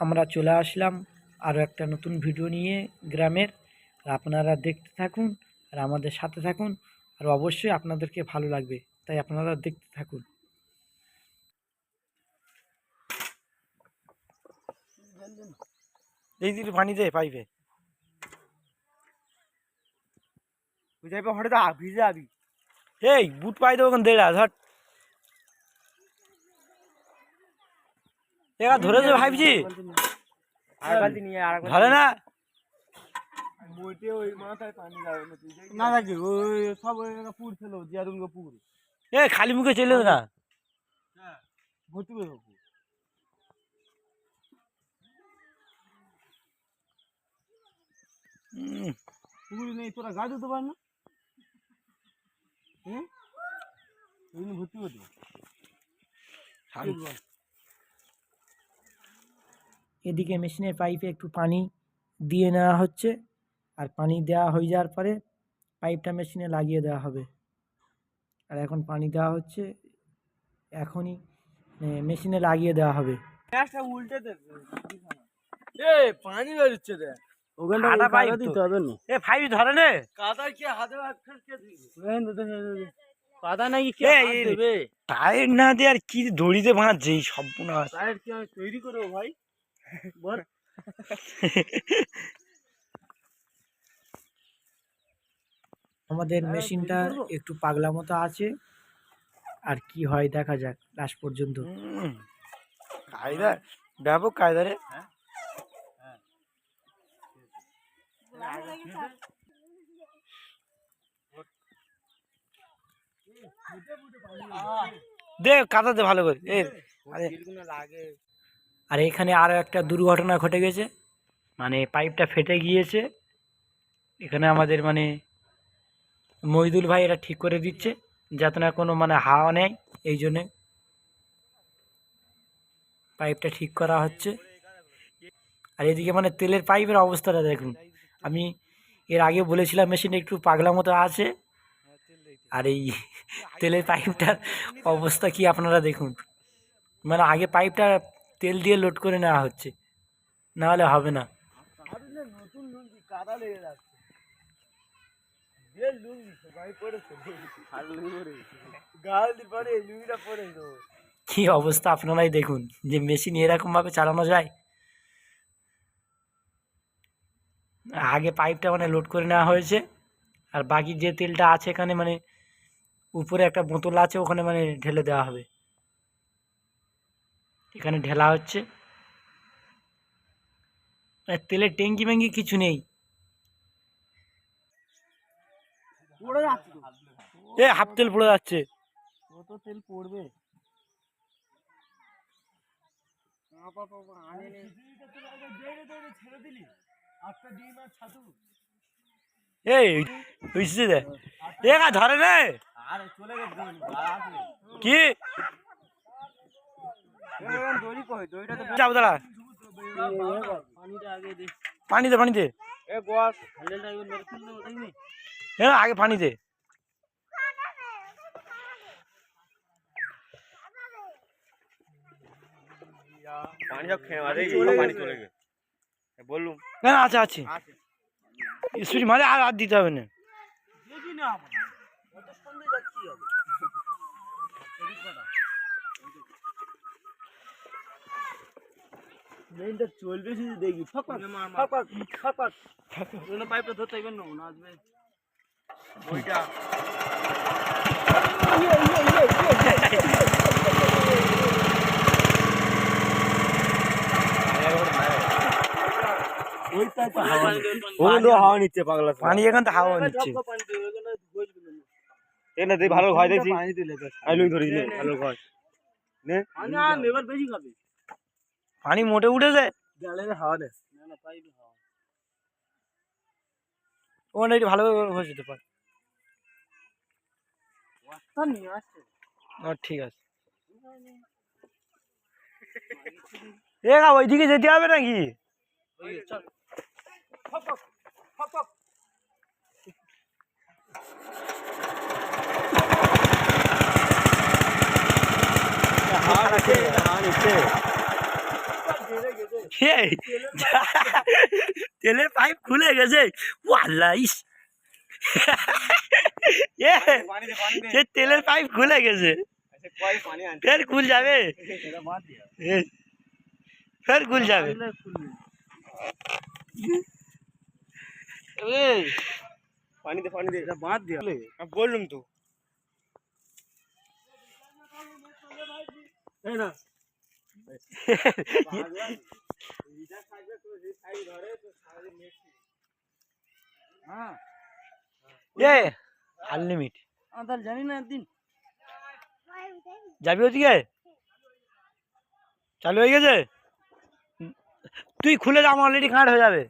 আমরা চলে আসলাম আরও একটা নতুন ভিডিও নিয়ে গ্রামের। আর আপনারা দেখতে থাকুন আর আমাদের সাথে থাকুন। আর অবশ্যই আপনাদেরকে ভালো লাগবে, তাই আপনারা দেখতে থাকুন। এই দিকে পানি দে, পাইবে। বুঝাই পা হঠাৎ ভিজে আবি। এই বুট পাই দেবো দেড়া ধর এরা ধরেছে ভাবছি আর বালতি নিয়ে আর ধরে না মোটে ওই মাথায় পানি যাবে না তুই না থাকে ওই সব ওই পুর ছিল জিয়ারুল পুর এ খালি মুখে চলে না? পুকুরে নেই তোরা গা দিতে পার না? জন্য ভর্তি করে দেবো। এদিকে মেশিনের পাইপে একটু পানি দিয়ে নেওয়া হচ্ছে। আর পানি দেওয়া হয়ে যাওয়ার পরে পাইপটা মেশিনে লাগিয়ে দেওয়া হবে। আর এখন পানি দেওয়া হচ্ছে। এখনই মেশিনে লাগিয়ে দেওয়া হবে। গ্যাসটা উল্টে দে এ পানি বেরোচ্ছে দে ওখানটা পাইপ দিতে হবে না। এ ফাইভ ধরে নে। কাদায় কি হাতে হাত ফেলকে দিবি কাদা নাকি কি এ, হাত এ, দেবে? টায়ার না দিয়ে আর কি দড়িতে বাঁধছে এই সম্পূর্ণ টায়ার কি তৈরি করব ভাই? বল আমাদের হ্যাঁ, মেশিনটা একটু পাগলা মতো আছে। আর কি হয় দেখা যাক লাস্ট পর্যন্ত। কায়দা ব্যাপক কায়দা রে। দে কাদাতে ভালো করে এ। আরে। লাগে। আর এখানে আরও একটা দুর্ঘটনা ঘটে গেছে। মানে পাইপটা ফেটে গিয়েছে। এখানে আমাদের মানে মহিদুল ভাই এটা ঠিক করে দিচ্ছে, যাতে না কোনো মানে হাওয়া নেয়। এই জন্যে পাইপটা ঠিক করা হচ্ছে। আর এদিকে মানে তেলের পাইপের অবস্থাটা দেখুন। আমি এর আগে বলেছিলাম মেশিন একটু পাগলা মতো আছে। আর এই তেলের পাইপটার অবস্থা কি আপনারা দেখুন। মানে আগে পাইপটা তেল দিয়ে লোড করে নেওয়া হচ্ছে। না হলে হবে না। নতুন লুঙ্গি কাদা লেগে যাচ্ছে। কি অবস্থা আপনারাই দেখুন যে মেশিন এরকমভাবে চালানো যায়। আগে পাইপটা মানে লোড করে নেওয়া হয়েছে আর বাকি যে তেলটা আছে এখানে মানে উপরে একটা বোতল আছে ওখানে মানে ঢেলে দেওয়া হবে। এখানে ঢেলা হচ্ছে। তেলের ট্যাঙ্কি ম্যাঙ্কি কিছু নেই। এ হাফ তেল পড়ে যাচ্ছে। কত তেল পড়বে? ছেড়ে দিলি আটটা ডিম আর ছাতু এই বুঝছে দে ধরে রে আরে চলে গেছে। কি? দাঁড়া। পানি দে পানি দে। না, আগে পানি দে। পানি সব খেয়ে মারে পানি চলে গেছে। বললুম। না আছে আছে। আছে। মারে আর আর দিতে হবে না দেখি না কত সুন্দর যাচ্ছি হবে মেইনটা চলবে শুধু দেখি। ফাঁকা ফাঁকা ফাঁকা ওগুলো পাইপটা ধরতে হবে না না আসবে। ওইটা। ওখানে হাওয়া নিচ্ছে পাগলা পানি এখান থেকে হাওয়া নিচ্ছে। এখানে দেখ ভালো হয় দেখছি। পানি দিলে বেশ আমি লুই ধরিস নে। ভালো হয় নে। পানি আর এবার বেশি খাবে। পানি মোটে উঠেছে জালে হাওয়া দে না না একটু ভালো করে হয়ে যেতে পারে। ও, ঠিক আছে। এ ওইদিকে যেতে হবে নাকি? চল। হাওয়া নিচ্ছে হাওয়া নিচ্ছে ধীরে গেছে এই, তেলের পাইপ খুলে গেছে ও আল্লাহ ইস এ পানি দে পানি দে সে তেলের পাইপ খুলে গেছে আচ্ছা কয় পানি আনছে ফের খুল যাবে এটা বাদ দিয়া এ, ফের খুল যাবে থাকবে তো যে আমি বললুম তো সারাদিন না হ্যাঁ। এ আনলিমিট আমি তাহলে জানি না একদিন। যাবি ওদিকে? চালু হয়ে গেছে? তুই খুলে যা অলরেডি কাঁট হয়ে যাবে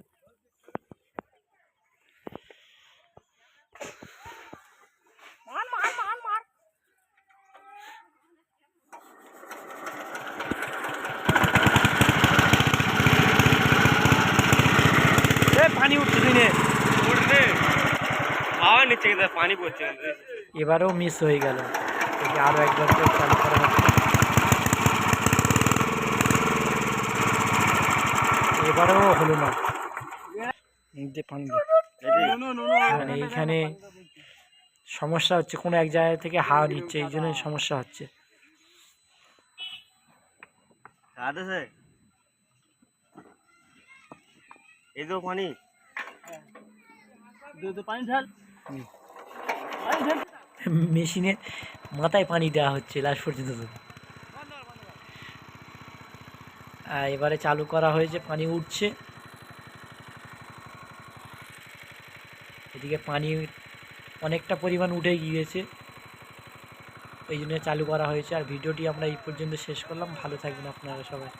এ পানি উঠছে তুই নে উঠবে পানি পড়ছে এবারেও মিস হয়ে গেল আরও একবার চালু করা হচ্ছে এবারেও হলো না মানে এইখানে সমস্যা হচ্ছে কোনো এক জায়গা থেকে হাওয়া নিচ্ছে এই জন্য সমস্যা হচ্ছে এই তো। পানি ঢাল মেশিনে মাথায় পানি দেওয়া হচ্ছে লাস্ট পর্যন্ত। তো এবারে চালু করা হয়েছে, পানি উঠছে। এদিকে পানি অনেকটা পরিমাণ উঠে গিয়েছে। ওই জন্য চালু করা হয়েছে। আর ভিডিওটি আমরা এই পর্যন্ত শেষ করলাম। ভালো থাকবেন আপনারা সবাই।